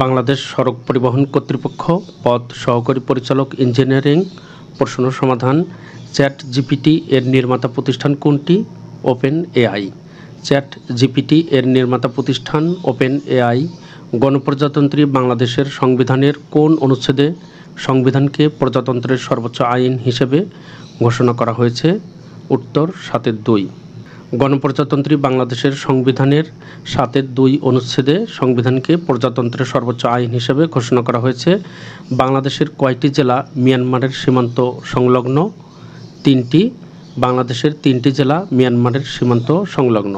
বাংলাদেশ সড়ক পরিবহন কর্তৃপক্ষ, পথ সহকারী পরিচালক ইঞ্জিনিয়ারিং, প্রশ্ন সমাধান চ্যাট জিপিটি এর নির্মাতা প্রতিষ্ঠান কোনটি? Open AI. চ্যাট জিপিটি এর নির্মাতা প্রতিষ্ঠান ওপেন এআই। গণপ্রজাতন্ত্রী বাংলাদেশের সংবিধানের কোন অনুচ্ছেদে সংবিধানকে প্রজাতন্ত্রের সর্বোচ্চ আইন হিসেবে ঘোষণা করা হয়েছে? উত্তর সাতের দুই। গণপ্রজাতন্ত্রী বাংলাদেশের সংবিধানের সাতের দুই অনুচ্ছেদে সংবিধানকে প্রজাতন্ত্রের সর্বোচ্চ আইন হিসেবে ঘোষণা করা হয়েছে। বাংলাদেশের কয়টি জেলা মিয়ানমারের সীমান্ত সংলগ্ন? তিনটি। বাংলাদেশের তিনটি জেলা মিয়ানমারের সীমান্ত সংলগ্ন।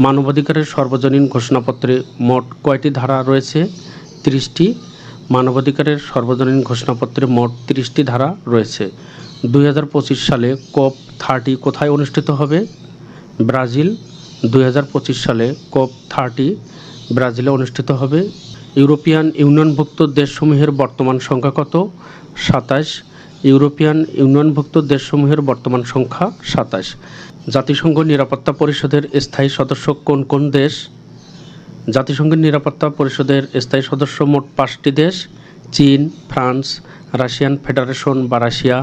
মানবাধিকারের সর্বজনীন ঘোষণাপত্রে মোট কয়টি ধারা রয়েছে? ত্রিশটি। মানবাধিকারের সর্বজনীন ঘোষণাপত্রে মোট তিরিশটি ধারা রয়েছে। দু হাজার পঁচিশ সালে কপ থার্টি কোথায় অনুষ্ঠিত হবে? ব্রাজিল দুই হাজার পঁচিশ সালে কপ থার্টি ব্রাজিলে অনুষ্ঠিত হবে। ইউরোপিয়ান ইউনিয়নভুক্ত দেশসমূহের বর্তমান সংখ্যা কত? সাতাশ। ইউরোপিয়ান ইউনিয়নভুক্ত দেশসমূহের বর্তমান সংখ্যা সাতাশ। জাতিসংঘ নিরাপত্তা পরিষদের স্থায়ী সদস্য কোন কোন দেশ? জাতিসংঘের নিরাপত্তা পরিষদের স্থায়ী সদস্য মোট পাঁচটি দেশ। চীন, ফ্রান্স, রাশিয়ান ফেডারেশন বা রাশিয়া,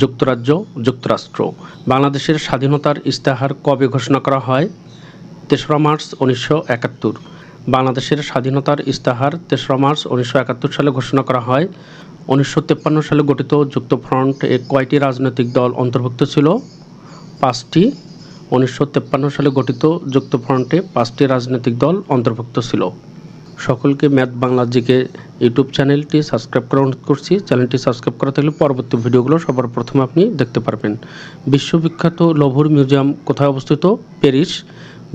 যুক্তরাজ্য, যুক্তরাষ্ট্র। বাংলাদেশের স্বাধীনতার ইস্তেহার কবে ঘোষণা করা হয়? তেসরা মার্চ উনিশশো একাত্তর। বাংলাদেশের স্বাধীনতার ইস্তেহার তেসরা মার্চ উনিশশো একাত্তর সালে ঘোষণা করা হয়। উনিশশো তেপ্পান্ন সালে গঠিত যুক্তফ্রন্ট এ কয়টি রাজনৈতিক দল অন্তর্ভুক্ত ছিল? পাঁচটি। উনিশশো তেপ্পান্ন সালে গঠিত যুক্তফ্রন্টে পাঁচটি রাজনৈতিক দল অন্তর্ভুক্ত ছিল। সকলকে ম্যাথ বাংলা জিকে ইউটিউব চ্যানেলটি সাবস্ক্রাইব করা অনুরোধ করছি। চ্যানেলটি সাবস্ক্রাইব করা থাকলে পরবর্তী ভিডিওগুলো সবার প্রথমে আপনি দেখতে পারবেন। বিশ্ববিখ্যাত লভুর মিউজিয়াম কোথায় অবস্থিত? প্যারিস।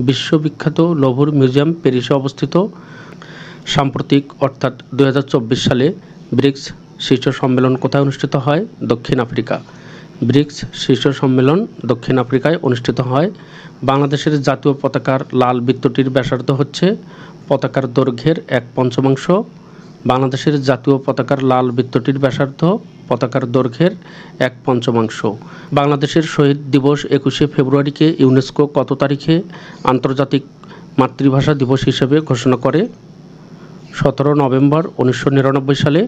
বিশ্ববিখ্যাত লভুর মিউজিয়াম প্যারিসে অবস্থিত। সাম্প্রতিক, অর্থাৎ দু হাজার চব্বিশ সালে ব্রিক্স শীর্ষ সম্মেলন কোথায় অনুষ্ঠিত হয়? দক্ষিণ আফ্রিকা। ব্রিক্স শীর্ষ সম্মেলন দক্ষিণ আফ্রিকায় অনুষ্ঠিত হয়। বাংলাদেশের জাতীয় পতাকার লাল বৃত্তটির ব্যাসার্ধ হচ্ছে পতাকার দৈর্ঘ্যের এক পঞ্চমাংশ। বাংলাদেশের জাতীয় পতাকার লাল বৃত্তটির ব্যাসার্ধ পতাকার দৈর্ঘ্যের এক পঞ্চমাংশ। বাংলাদেশের শহীদ দিবস একুশে ফেব্রুয়ারিকে ইউনেস্কো কত তারিখে আন্তর্জাতিক মাতৃভাষা দিবস হিসেবে ঘোষণা করে? সতেরো নভেম্বর উনিশশো নিরানব্বই সালে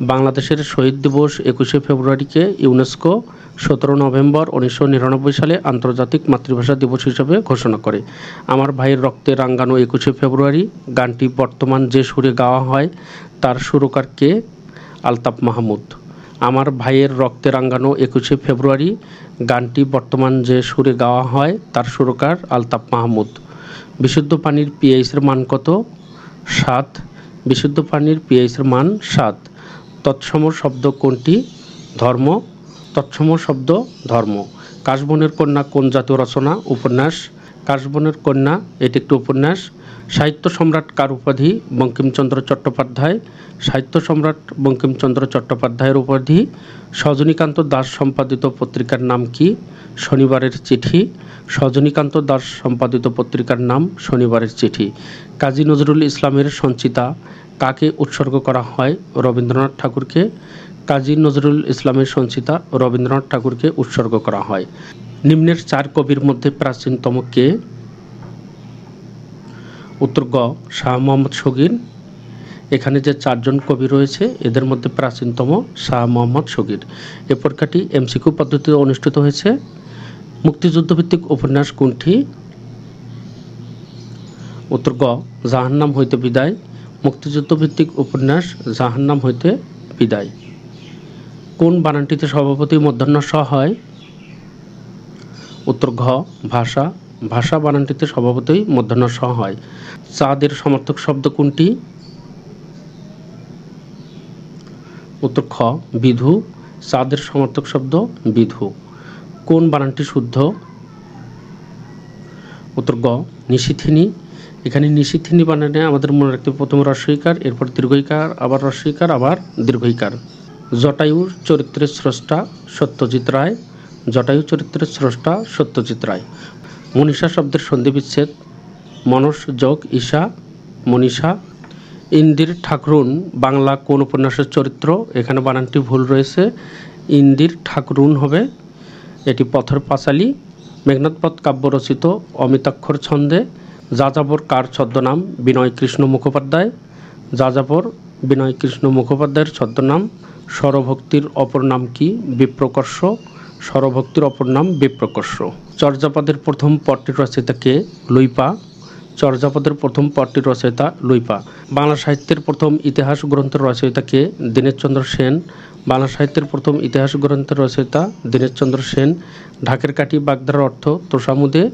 বাংলাদেশের শহীদ দিবস একুশে ফেব্রুয়ারিকে ইউনেস্কো সতেরো নভেম্বর উনিশশো নিরানব্বই সালে আন্তর্জাতিক মাতৃভাষা দিবস হিসেবে ঘোষণা করে। আমার ভাইয়ের রক্তে রাঙ্গানো একুশে ফেব্রুয়ারি গানটি বর্তমান যে সুরে গাওয়া হয় তার সুরকার কে? আলতাফ মাহমুদ। আমার ভাইয়ের রক্তে রাঙ্গানো একুশে ফেব্রুয়ারি গানটি বর্তমান যে সুরে গাওয়া হয় তার সুরকার আলতাফ মাহমুদ। বিশুদ্ধ পানির পিএইচের মান কত? সাত। বিশুদ্ধ পানির পিএইচের মান সাত। তৎসম শব্দ কোনটি? ধর্ম। তৎসম শব্দ ধর্ম। কাশবনের কন্যা কোন জাতীয় রচনা? উপন্যাস। কাশবনের কন্যা, এটি একটি উপন্যাস। সাহিত্য সম্রাট কার উপাধি বঙ্কিমচন্দ্র চট্টোপাধ্যায়। সাহিত্য সম্রাট বঙ্কিমচন্দ্র চট্টোপাধ্যায়ের উপাধি। সজনীকান্ত দাস সম্পাদিত পত্রিকার নাম কি? শনিবারের চিঠি। সজনীকান্ত দাস সম্পাদিত পত্রিকার নাম শনিবারের চিঠি। কাজী নজরুল ইসলামের সঞ্চিতা। কাকে উৎসর্গ করা হয়? রবীন্দ্রনাথ ঠাকুরকে। কাজী নজরুল ইসলামের সঞ্চিতা রবীন্দ্রনাথ ঠাকুরকে উৎসর্গ করা হয়। নিম্নের চার কবির মধ্যে প্রাচীনতম কে? উত্তর গ, শাহ মোহাম্মদ সগির এখানে যে চারজন কবি রয়েছে, এদের মধ্যে প্রাচীনতম শাহ মোহাম্মদ সগির এ পরীক্ষাটি এমসিকিউ পদ্ধতিতে অনুষ্ঠিত হয়েছে। মুক্তিযুদ্ধভিত্তিক উপন্যাস কোনটি? উত্তর গ, জাহান্নাম হইতে বিদায়। মুক্তিযুদ্ধভিত্তিক উপন্যাস, জাহান্নাম হইতে বিদায়। কোন বানানটিতে সভাপতি মধ্যাহ্ন স হয়? উত্তর ঘ, ভাষা। ভাষা বানানটিতে স্বভাবতই মধ্যাহ্ন স হয়। চাঁদের সমর্থক শব্দ কোনটি? উত্তর খ, বিধু। চাঁদের সমর্থক শব্দ বিধু। কোন বানানটি শুদ্ধ? উত্তর গ নিশিথিনী এখানে নিশিথিনী বানানে আমাদের মনে রাখতে প্রথম রস্বইকার এরপর দীর্ঘইকার আবার রস্বইকার আবার দীর্ঘইকার জটায়ুর চরিত্রের স্রষ্টা সত্যজিৎ রায়। জটায়ু চরিত্রের স্রষ্টা সত্যজিৎ রায়। মনীষা শব্দের সন্ধি বিচ্ছেদ মনস যোগ ঈশা, মনীষা, ইন্দির ঠাকরুন, বাংলা কোন উপন্যাসের চরিত্র? এখানে বানানটি ভুল রয়েছে। ইন্দির ঠাকরুন হবে এটি পথর পাঁচালী মেঘনাথপথ কাব্য রচিত অমিতাক্ষর ছন্দে, যাযাবর কার ছদ্মনাম? বিনয় কৃষ্ণ মুখোপাধ্যায়। যাযাবর, বিনয় কৃষ্ণ মুখোপাধ্যায়ের ছদ্মনাম। স্বরভক্তির অপর নাম কি? বিপ্রকর্ষ। স্বরভক্তির অপর নাম বিপ্রকর্ষ। চর্যাপদের প্রথম পট্টির রচয়িতা কে? লুইপা। চর্যাপদের প্রথম পট্টির রচয়িতা লুইপা। বাংলা সাহিত্যের প্রথম ইতিহাস গ্রন্থের রচয়িতা কে? দীনেশচন্দ্র সেন। বাংলা সাহিত্যের প্রথম ইতিহাস গ্রন্থের রচয়িতা দীনেশচন্দ্র সেন। ঢাকের কাঠি বাগদার অর্থ তোষামুদে।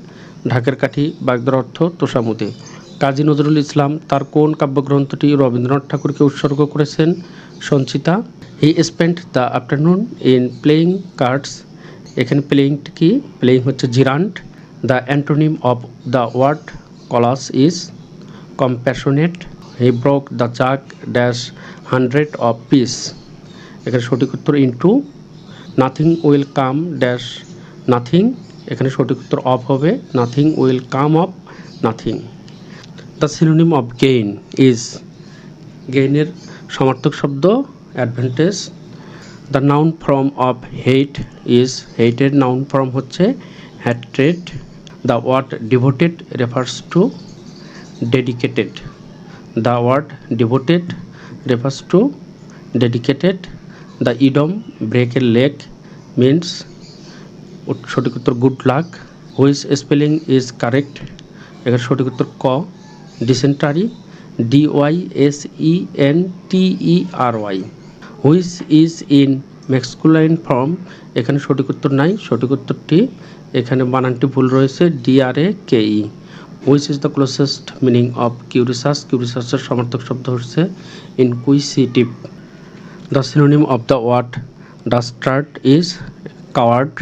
ঢাকের কাঠি বাগদার অর্থ তোষামুদে। কাজী নজরুল ইসলাম তার কোন কাব্যগ্রন্থটি রবীন্দ্রনাথ ঠাকুরকে উৎসর্গ করেছেন? Sanchayita. He spent the afternoon in playing cards. এখানে প্লেয়িংটি কি? প্লেয়িং হচ্ছে gerund the antonym of the word callous is compassionate he broke the chalk dash hundred of piece এখানে সঠিক উত্তর into nothing will come dash nothing এখানে সঠিক উত্তর অফ হবে nothing will come of nothing the synonym of gain is গেইনের সমার্থক শব্দ advantage the noun form of hate is হেটের noun form হচ্ছে hatred the word devoted refers to dedicated the word devoted refers to dedicated the idiom break a leg means সঠিক উত্তর good luck which spelling is correct এখানে সঠিক উত্তর ক dysentery D Y S E N T E R Y which is in masculine form এখানে সঠিক উত্তর নাই, সঠিক উত্তরটি এখানে বানানটি ভুল রয়েছে D R A K E which is the closest meaning of curious কিউরিসাসের সমর্থক শব্দ হচ্ছে inquisitive the synonym of the word dastard is coward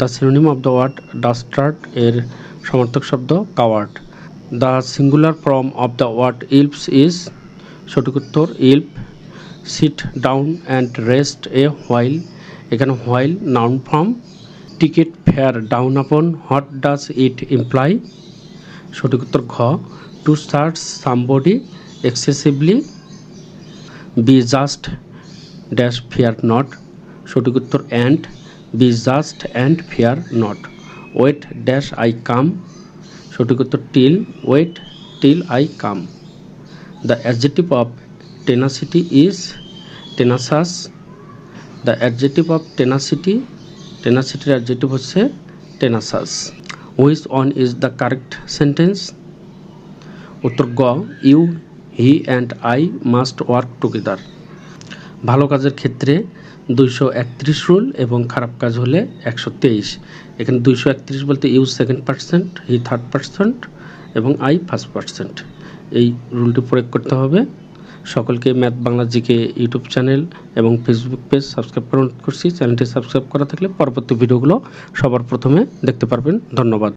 the synonym of the word dastard এর সমর্থক শব্দ coward the singular form of the word elves is সঠিক উত্তর elf sit down and rest a while এখানে while noun form ticket fare down upon what does it imply সঠিক উত্তর ঘ to search somebody excessively B just dash fair not সঠিক উত্তর and B just and fair not wait dash I come সঠিক উত্তর till wait till I come the adjective of tenacity is tenacious the adjective of tenacity টেনাসিটির adjective হচ্ছে tenacious which on is the correct sentence উত্তর গ you he and I must work together ভালো কাজের ক্ষেত্রে দুইশো একত্রিশ রুল এবং খারাপ কাজ হলে একশো তেইশ। এখানে দুইশো একত্রিশ বলতে you second percent he third percent এবং আই ফার্স্ট পার্সেন্ট এই রুলটি প্রয়োগ করতে হবে। সকলকে math Bangla GK YouTube channel এবং ফেসবুক পেজ সাবস্ক্রাইব করে করছি। চ্যানেলটি সাবস্ক্রাইব করা থাকলে পরবর্তী ভিডিওগুলো সবার প্রথমে দেখতে পারবেন। ধন্যবাদ।